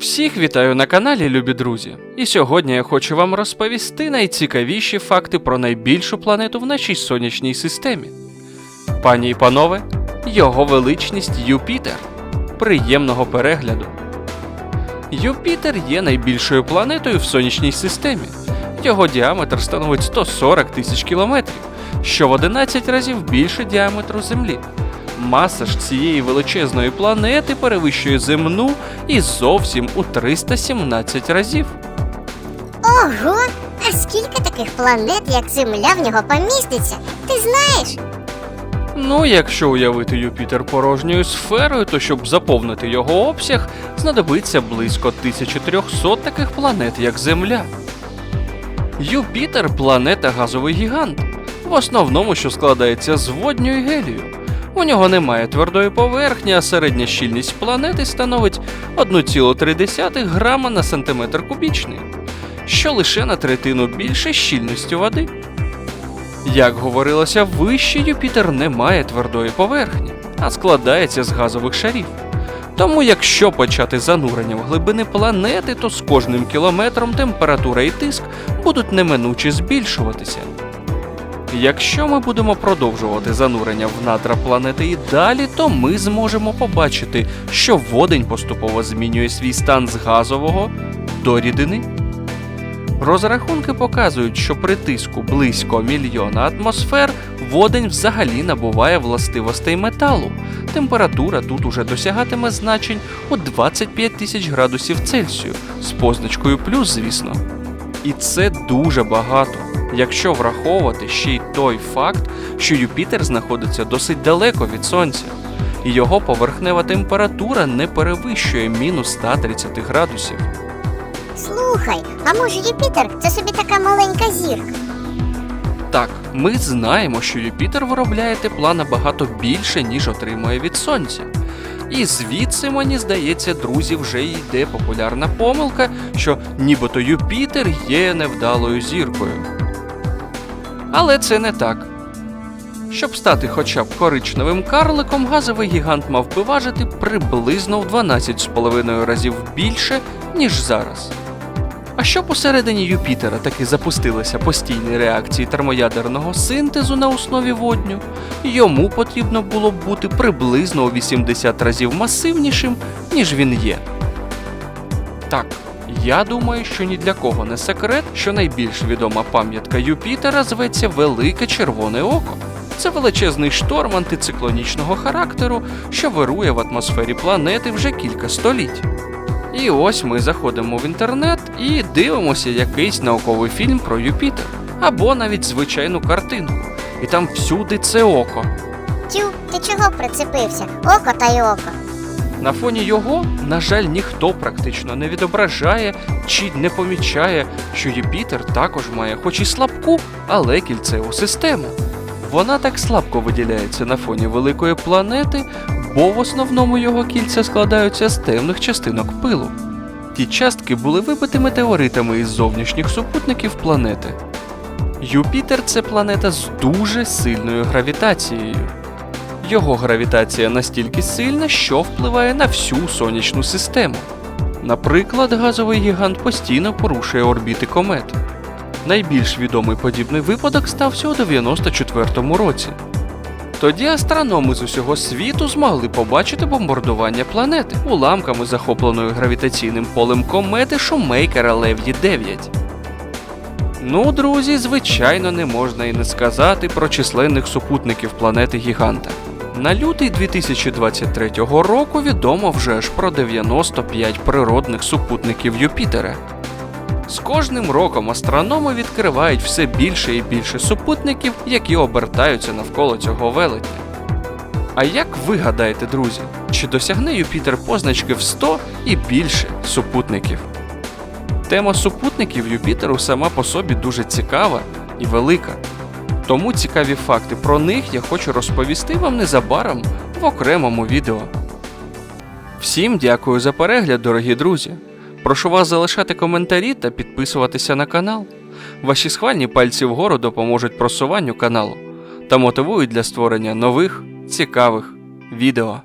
Всіх вітаю на каналі, любі друзі. І сьогодні я хочу вам розповісти найцікавіші факти про найбільшу планету в нашій сонячній системі. Пані і панове, його величність Юпітер. Приємного перегляду. Юпітер є найбільшою планетою в сонячній системі. Його діаметр становить 140 тисяч кілометрів, що в 11 разів більше діаметру Землі. Маса ж цієї величезної планети перевищує земну і зовсім у 317 разів. Ого! А скільки таких планет, як Земля, в нього поміститься? Ти знаєш? Ну, якщо уявити Юпітер порожньою сферою, то щоб заповнити його обсяг, знадобиться близько 1300 таких планет, як Земля. Юпітер планета газовий гігант, в основному, що складається з водню і гелію. У нього немає твердої поверхні, а середня щільність планети становить 1,3 грама на сантиметр кубічний, що лише на третину більше щільності води. Як говорилося вище, Юпітер не має твердої поверхні, а складається з газових шарів. Тому, якщо почати занурення в глибини планети, то з кожним кілометром температура і тиск будуть неминуче збільшуватися. Якщо ми будемо продовжувати занурення в надра планети і далі, то ми зможемо побачити, що водень поступово змінює свій стан з газового до рідини. Розрахунки показують, що при тиску близько мільйона атмосфер водень взагалі набуває властивостей металу. Температура тут уже досягатиме значень у 25 тисяч градусів Цельсію з позначкою плюс, звісно. І це дуже багато, якщо враховувати ще й той факт, що Юпітер знаходиться досить далеко від Сонця, і його поверхнева температура не перевищує мінус 130 градусів. Слухай, а може Юпітер це собі така маленька зірка? Так, ми знаємо, що Юпітер виробляє тепла набагато більше, ніж отримує від Сонця. І звідси, мені здається, друзі, вже йде популярна помилка, що нібито Юпітер є невдалою зіркою. Але це не так. Щоб стати хоча б коричневим карликом, газовий гігант мав би важити приблизно в 12,5 разів більше, ніж зараз. А щоб усередині Юпітера таки запустилися постійні реакції термоядерного синтезу на основі водню, йому потрібно було б бути приблизно у 80 разів масивнішим, ніж він є. Так, я думаю, що ні для кого не секрет, що найбільш відома пам'ятка Юпітера зветься Велике Червоне Око. Це величезний шторм антициклонічного характеру, що вирує в атмосфері планети вже кілька століть. І ось ми заходимо в інтернет і дивимося якийсь науковий фільм про Юпітер, або навіть звичайну картинку. І там всюди це око. Тю, ти чого прицепився? Око та й око. На фоні його, на жаль, ніхто практично не відображає чи не помічає, що Юпітер також має хоч і слабку, але кільцеву систему. Вона так слабко виділяється на фоні великої планети, бо в основному його кільця складаються з темних частинок пилу. Ті частки були вибиті метеоритами із зовнішніх супутників планети. Юпітер це планета з дуже сильною гравітацією. Його гравітація настільки сильна, що впливає на всю сонячну систему. Наприклад, газовий гігант постійно порушує орбіти комет. Найбільш відомий подібний випадок стався у 94-му році. Тоді астрономи з усього світу змогли побачити бомбардування планети уламками захопленої гравітаційним полем комети Шумейкера Лев'ї 9. Ну, друзі, звичайно, не можна і не сказати про численних супутників планети Гіганта. На лютий 2023 року відомо вже ж про 95 природних супутників Юпітера. З кожним роком астрономи відкривають все більше і більше супутників, які обертаються навколо цього велетня. А як ви гадаєте, друзі, чи досягне Юпітер позначки в 100 і більше супутників? Тема супутників Юпітеру сама по собі дуже цікава і велика. Тому цікаві факти про них я хочу розповісти вам незабаром в окремому відео. Всім дякую за перегляд, дорогі друзі. Прошу вас залишати коментарі та підписуватися на канал. Ваші схвальні пальці вгору допоможуть просуванню каналу та мотивують для створення нових цікавих відео.